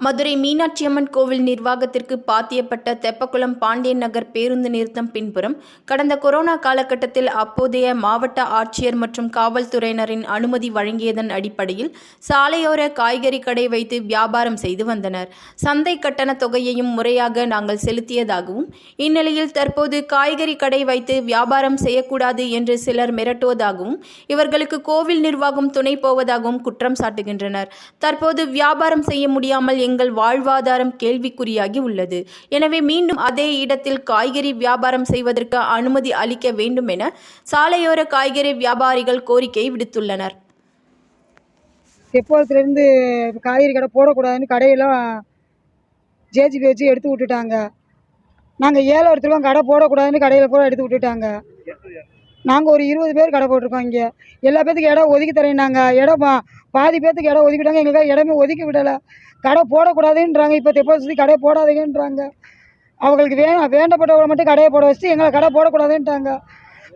மதுரை மீனாட்சியம்மன் கோவில் நிர்வாகத்திற்கு பாத்தியப்பட்ட தெப்பக்குளம் பாண்டியன் நகர் பேருந்து நிறுத்தம் பின்புறம் கடந்த கொரோனா காலகட்டத்தில் அப்போதைய மாவட்ட ஆட்சியர் மற்றும் காவல்துறையினரின் அனுமதி வழங்கியதன் அடிப்படையில் சாலையோர காய்கறி கடை வைத்து வியாபாரம் செய்து வந்தனர். சந்தை கட்டண தொகையையும் முறையாக நாங்கள் செலுத்தியதாகவும் இந்நிலையில் தற்போது காய்கறி கடை வைத்து வியாபாரம் செய்யக்கூடாது என்று சிலர் மிரட்டுவதாகவும் இவர்களுக்கு கோவில் நிர்வாகம் துணை போவதாகவும் குற்றம் சாட்டுகின்றனர். தற்போது வியாபாரம் செய்ய முடியாமல் எங்கள் வாழ்வாதாரம் கேள்விக்குறியாகி உள்ளது. எனவே மீண்டும் அதே இடத்தில் காய்கறி வியாபாரம் செய்வதற்கு அனுமதி அளிக்க வேண்டும் என சாலையோர காய்கறி வியாபாரிகள் கோரிக்கை விடுத்துள்ளனர். தெப்போலத்துலேருந்து காய்கறி கடை போடக்கூடாதுன்னு கடையெல்லாம் ஜேஜிபி வச்சு எடுத்து விட்டுட்டாங்க. நாங்கள் ஏழை ஒருத்தருக்கும் கடை போடக்கூடாதுன்னு கடையில் போட எடுத்து விட்டுட்டாங்க. நாங்கள் ஒரு இருபது பேர் கடை போட்டிருக்கோம் இங்கே. எல்லா பேத்துக்கும் இடம் ஒதுக்கி தரேன்னாங்க. இடம் பா பாதி பேத்துக்கு இடம் ஒதுக்கிட்டாங்க. எங்களுக்கு இடமே ஒதுக்கி விடலை. கடை போடக்கூடாதுன்றாங்க. இப்போ தெப்போ கடை கடையை போடாதீங்கன்றாங்க. அவங்களுக்கு வே வேண்டப்பட்டவங்களை மட்டும் கடையை போட வச்சு எங்களை கடை போடக்கூடாதுன்ட்டாங்க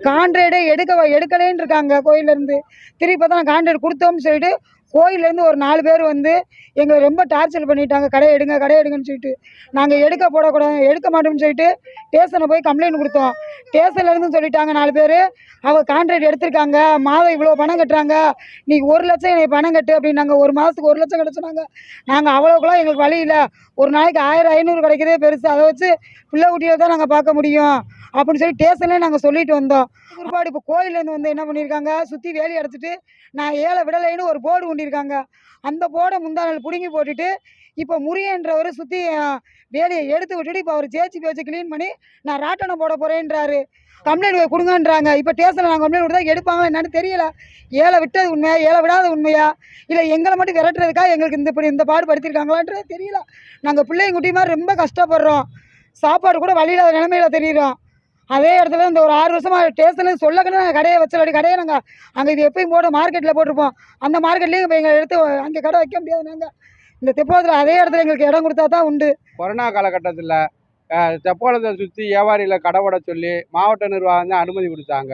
கான்ட்ரேடே எடுக்க எடுக்கலேன்னு இருக்காங்க கோயிலேருந்து திருப்பி பார்த்தா நான் கான்ட்ரேட் கொடுத்தோம்னு சொல்லிட்டு கோயிலேருந்து ஒரு நாலு பேர் வந்து எங்களை ரொம்ப டார்ச்சர் பண்ணிட்டாங்க. கடை எடுங்க கடை எடுங்கன்னு சொல்லிட்டு. நாங்கள் எடுக்க போடக்கூடாது எடுக்க மாட்டோம்னு சொல்லிட்டு ஸ்டேஷனை போய் கம்ப்ளைண்ட் கொடுத்தோம். ஸ்டேஷன்லேருந்து சொல்லிட்டாங்க நாலு பேர். அவங்க கான்ட்ராக்ட் எடுத்திருக்காங்க. மாதம் இவ்வளோ பணம் கட்டுறாங்க. நீ ஒரு லட்சம் எனக்கு பணம் கட்டு அப்படின்னாங்க. ஒரு மாதத்துக்கு ஒரு லட்சம் கட்ட நாங்கள் அவ்வளோக்குலாம் எங்களுக்கு வழி இல்லை. ஒரு நாளைக்கு ஆயிரம் ஐநூறு கிடைக்கிறதே பெருசு. அதை வச்சு பிள்ளை குட்டியில் தான் நாங்கள் பார்க்க முடியும். அப்படின்னு சொல்லி ஸ்டேஷன்லேயே நாங்கள் சொல்லிட்டு வந்தோம். குறிப்பாடு இப்போ கோயிலேருந்து வந்து என்ன பண்ணியிருக்காங்க? சுற்றி வேலி அடைச்சிட்டு நான் ஏழை விடலைன்னு ஒரு போர்டு கொண்டிருக்காங்க. அந்த போர்டை முந்தானல் பிடுங்கி போட்டுட்டு இப்போ முறியன்றவர் சுற்றி வேலையை எடுத்து விட்டுட்டு இப்போ அவர் ஜேசிபி பேச்சு க்ளீன் பண்ணி நான் ராட்டணம் போட போகிறேன்றாரு கம்ப்ளைண்ட் கொடுங்கன்றாங்க. இப்போ ஸ்டேஷனில் நாங்கள் கம்ப்ளைண்ட் கொடுத்தா எடுப்பாங்களா என்னன்னு தெரியல. ஏழை விட்டது உண்மையா ஏழை விடாத உண்மையா? இல்லை எங்களை மட்டும் விரட்டுறதுக்காக எங்களுக்கு இந்த இப்படி இந்த பாடு படுத்திருக்காங்களான்றது தெரியல. நாங்கள் பிள்ளைங்க குட்டி மாதிரி ரொம்ப கஷ்டப்படுறோம். சாப்பாடு கூட வழியில்லாத நிலமையில தெரியுறோம். அதே இடத்துல இந்த ஒரு ஆறு வருஷமாக ஸ்டேஷனில் சொல்லக்கணும் நாங்கள் கடையை வச்சலாடி கடையை நாங்கள் அங்கே இது எப்பயும் போட மார்க்கெட்டில் போட்டிருப்போம். அந்த மார்க்கெட்லேயும் இப்போ எங்களை எடுத்து அங்கே கடை வைக்க முடியாது நாங்கள் இந்த திப்பத்தில் அதே இடத்துல எங்களுக்கு இடம் கொடுத்தா தான் உண்டு. கொரோனா காலகட்டத்தில் தெப்போலத்தை சுற்றி வியாபாரிகளை கடை விட சொல்லி மாவட்ட நிர்வாகம் தான் அனுமதி கொடுத்தாங்க.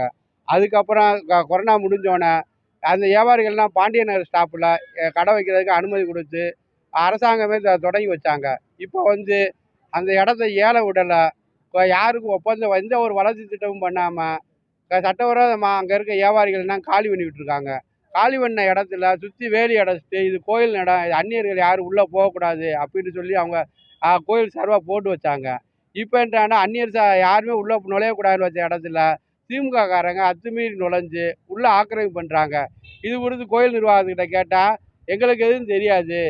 அதுக்கப்புறம் க- கொரோனா முடிஞ்சோடனே அந்த வியாபாரிகள்லாம் பாண்டிய நகர் ஸ்டாப்பில் கடை வைக்கிறதுக்கு அனுமதி கொடுத்து அரசாங்கமே தொடங்கி வச்சாங்க. இப்போ வந்து அந்த இடத்த ஏல விடலை. இப்போ யாருக்கும் ஒப்பந்தம் எந்த ஒரு வளர்ச்சி திட்டமும் பண்ணாமல் சட்டவிரோதமாக அங்கே இருக்க வியாபாரிகள்லாம் காலி பண்ணிக்கிட்டு இருக்காங்க. காலி பண்ண இடத்துல சுற்றி வேலி அடைச்சிட்டு இது கோயில் இடம் இது அந்நியர்கள் யாரும் உள்ளே போகக்கூடாது அப்படின்னு சொல்லி அவங்க கோயில் சார்பாக போட்டு வச்சாங்க. இப்போ என்றான்னா அந்நியர் சா யாருமே உள்ளே நுழையக்கூடாதுன்னு வச்ச இடத்துல திமுக காரங்க அத்துமீறி நுழைஞ்சு உள்ளே ஆக்கிரமிப்பு பண்ணுறாங்க இது குறித்து கோயில் நிர்வாகத்துக்கிட்ட கேட்டால் எங்களுக்கு எதுவும் தெரியாது.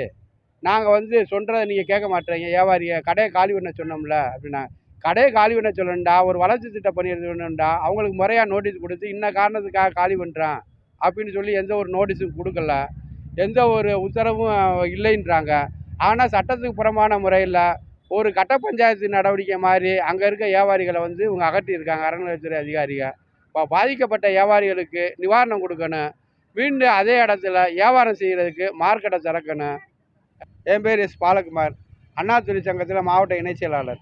நாங்கள் வந்து சொல்கிறத நீங்கள் கேட்க மாட்டேறீங்க வியாபாரியை கடையை காலி பண்ண சொன்னோம்ல அப்படின்னா கடையை காலி பண்ண சொல்லணுண்டா ஒரு வளர்ச்சி திட்டம் பண்ணிடணும்டா அவங்களுக்கு முறையாக நோட்டீஸ் கொடுத்து இன்ன காரணத்துக்காக காலி பண்ணுறான் அப்படின்னு சொல்லி எந்த ஒரு நோட்டீஸும் கொடுக்கல. எந்த ஒரு உத்தரவும் இல்லைன்றாங்க. ஆனால் சட்டத்துக்கு புறமான முறையில் ஒரு கட்ட பஞ்சாயத்து நடவடிக்கை மாதிரி அங்கே இருக்க வியாபாரிகளை வந்து இவங்க அகற்றியிருக்காங்க அறநிலையத்துறை அதிகாரிகள் இப்போ பாதிக்கப்பட்ட வியாபாரிகளுக்கு நிவாரணம் கொடுக்கணும். மீண்டும் அதே இடத்துல வியாபாரம் செய்கிறதுக்கு மார்க்கெட்டை திறக்கணும். என் பேர் எஸ் பாலகுமார். அண்ணா தொழிற்சங்கத்தில் மாவட்ட இணைச் செயலாளர்.